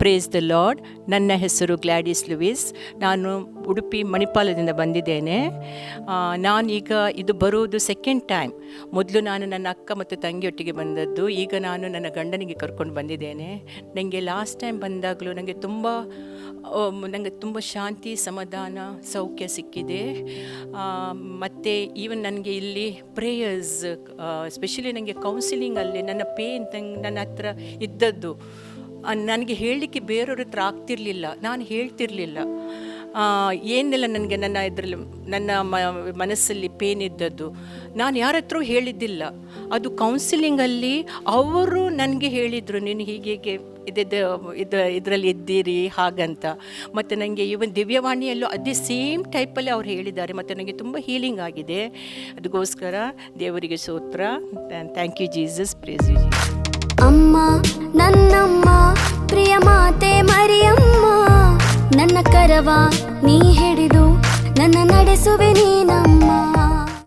Praise the lord ನನ್ನ ಹೆಸರು Gladys Louis ನಾನು ಉಡುಪಿ ಮಣಿಪಾಲದಿಂದ ಬಂದಿದ್ದೇನೆ. ನಾನು ನಾನೀಗ ಇದು ಬರುವುದು ಸೆಕೆಂಡ್ ಟೈಮ್ ಮೊದಲು ನಾನು ನನ್ನ ಅಕ್ಕ ಮತ್ತು ತಂಗಿಯೊಟ್ಟಿಗೆ ಬಂದದ್ದು. ಈಗ ನಾನು ನನ್ನ ಗಂಡನಿಗೆ ಕರ್ಕೊಂಡು ಬಂದಿದ್ದೇನೆ. ನನಗೆ ಲಾಸ್ಟ್ ಟೈಮ್ ಬಂದಾಗಲೂ ನನಗೆ ತುಂಬ ನನಗೆ ತುಂಬ ಶಾಂತಿ, ಸಮಾಧಾನ, ಸೌಖ್ಯ ಸಿಕ್ಕಿದೆ. ಮತ್ತು ಈವನ್ ನನಗೆ ಇಲ್ಲಿ ಪ್ರೇಯರ್ಸ್ ಸ್ಪೆಷಲಿ ನನಗೆ ಕೌನ್ಸಿಲಿಂಗಲ್ಲಿ ನನ್ನ ಪೇನ್ ನನ್ನ ಹತ್ರ ಇದ್ದದ್ದು. ನನಗೆ ಹೇಳಲಿಕ್ಕೆ ಬೇರೆಯವ್ರ ಹತ್ರ ಆಗ್ತಿರ್ಲಿಲ್ಲ. ನಾನು ಹೇಳ್ತಿರ್ಲಿಲ್ಲ. ಏನೆಲ್ಲ ನನಗೆ ನನ್ನ ಇದರಲ್ಲಿ, ನನ್ನ ಮನಸ್ಸಲ್ಲಿ ಪೇನ್ ಇದ್ದದ್ದು. ನಾನು ಯಾರ ಹತ್ರ ಹೇಳಿದ್ದಿಲ್ಲ. ಅದು ಕೌನ್ಸಿಲಿಂಗಲ್ಲಿ ಅವರು ನನಗೆ ಹೇಳಿದರು, ನೀನು ಹೀಗೆ ಇದಿದ್ದು ಇದು ಇದರಲ್ಲಿ ಇದ್ದೀರಿ, ಹಾಗಂತ. ಮತ್ತು ನನಗೆ ಈವನ್ ದಿವ್ಯವಾಣಿಯಲ್ಲೂ ಅದೇ ಸೇಮ್ ಟೈಪಲ್ಲಿ ಅವ್ರು ಹೇಳಿದ್ದಾರೆ. ಮತ್ತು ನನಗೆ ತುಂಬ ಹೀಲಿಂಗ್ ಆಗಿದೆ. ಅದಕ್ಕೋಸ್ಕರ ದೇವರಿಗೆ ಸೂತ್ರ thank you Jesus praise you Jesus ಅಮ್ಮ ನನ್ನಮ್ಮ ಕರವ ನೀ ಹಿಡಿದು ನನ್ನ ನಡೆಸುವೆ ನೀನಮ್ಮ